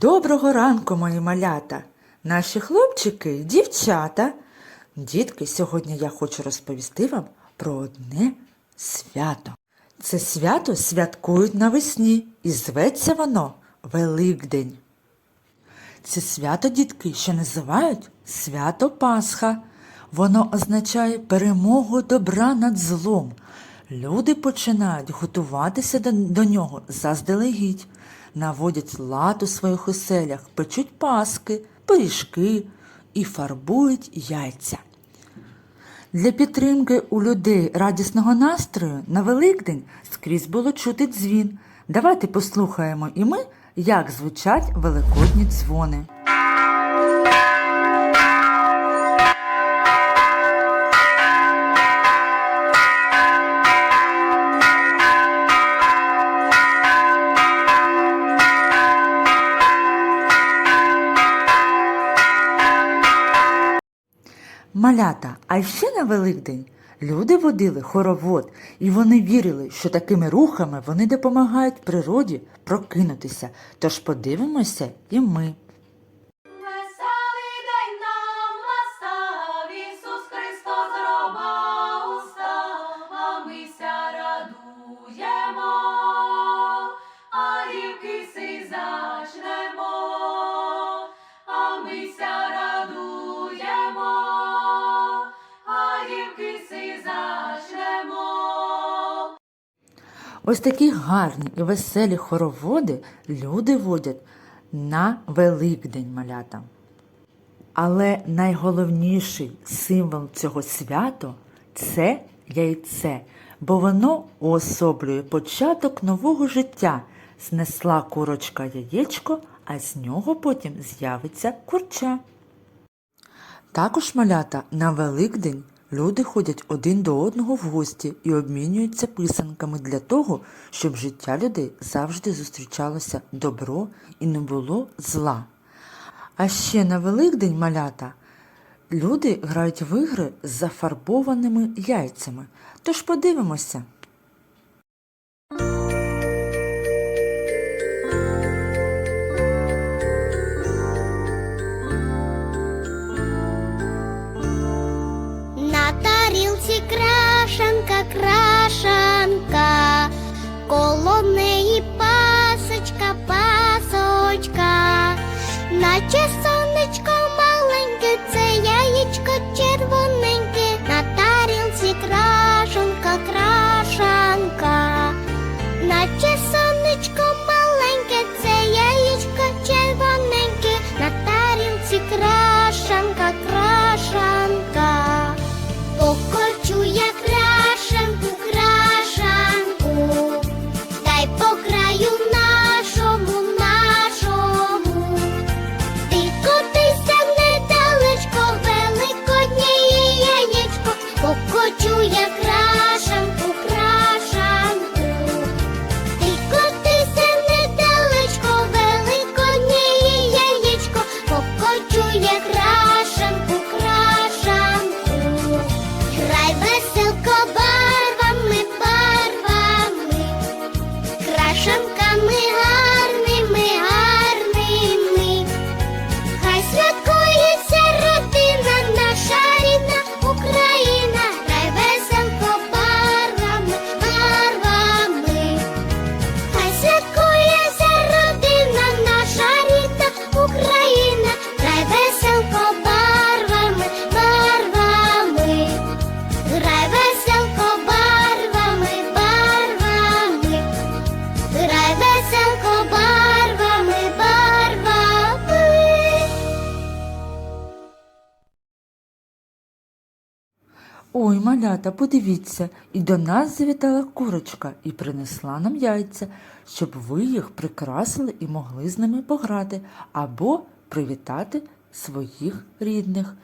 Доброго ранку, мої малята, наші хлопчики дівчата. Дітки, сьогодні я хочу розповісти вам про одне свято. Це свято святкують навесні і зветься воно Великдень. Це свято, дітки, що називають свято Пасха. Воно означає перемогу добра над злом. Люди починають готуватися до нього заздалегідь, наводять лад у своїх оселях, печуть паски, пиріжки і фарбують яйця. Для підтримки у людей радісного настрою на Великдень скрізь було чути дзвін. Давайте послухаємо і ми, як звучать великодні дзвони. Малята, а ще на Великдень люди водили хоровод, і вони вірили, що такими рухами вони допомагають природі прокинутися. Тож подивимося і ми. Ось такі гарні і веселі хороводи люди водять на Великдень малята. Але найголовніший символ цього свята це яйце, бо воно уособлює початок нового життя. Знесла курочка яєчко, а з нього потім з'явиться курча. Також малята на Великдень люди ходять один до одного в гості і обмінюються писанками для того, щоб життя людей завжди зустрічалося добро і не було зла. А ще на Великдень малята люди грають в ігри з зафарбованими яйцями. Тож подивимося. Малята, подивіться, і до нас завітала курочка і принесла нам яйця, щоб ви їх прикрасили і могли з ними пограти або привітати своїх рідних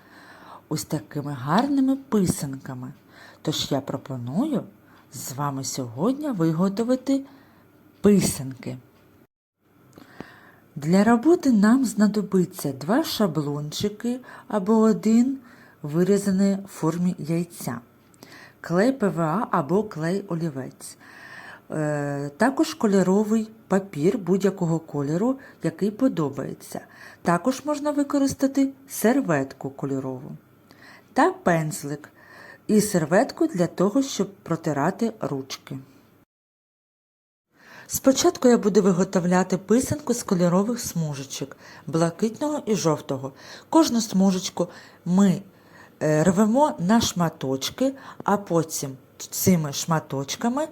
ось такими гарними писанками. Тож я пропоную з вами сьогодні виготовити писанки. Для роботи нам знадобиться два шаблончики або один вирізаний в формі яйця, клей ПВА або клей олівець, Е, також кольоровий папір будь-якого кольору, який подобається. Також можна використати серветку кольорову та пензлик і серветку для того, щоб протирати ручки. Спочатку я буду виготовляти писанку з кольорових смужечок блакитного і жовтого. Кожну смужечку ми рвемо на шматочки, а потім цими шматочками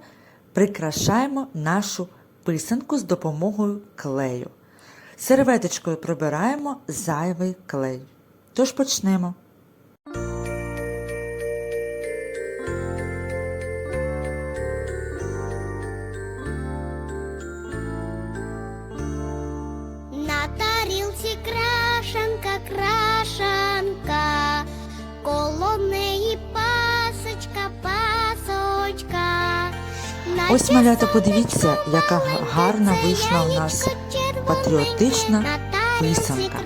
прикрашаємо нашу писанку з допомогою клею. Серветочкою прибираємо зайвий клей. Тож почнемо. Ось, малята, подивіться, яка гарна вийшла у нас патріотична писанка.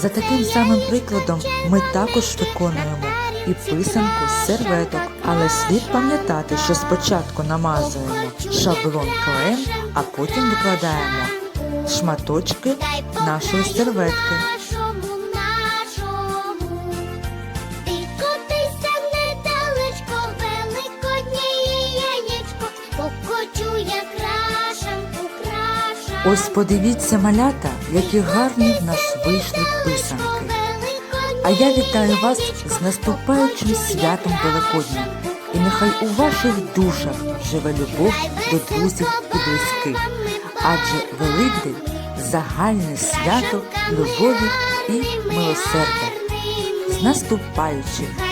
За таким самим прикладом ми також виконуємо і писанку з серветок, але слід пам'ятати, що спочатку намазуємо шаблон клеєм, а потім викладаємо шматочки нашої серветки. Ось подивіться, малята, які гарні в нас вийшли писанки. А я вітаю вас з наступаючим святом Великоднім. І нехай у ваших душах живе любов до друзів і близьких. Адже Великдень загальне свято любові і милосердя. З наступаючим!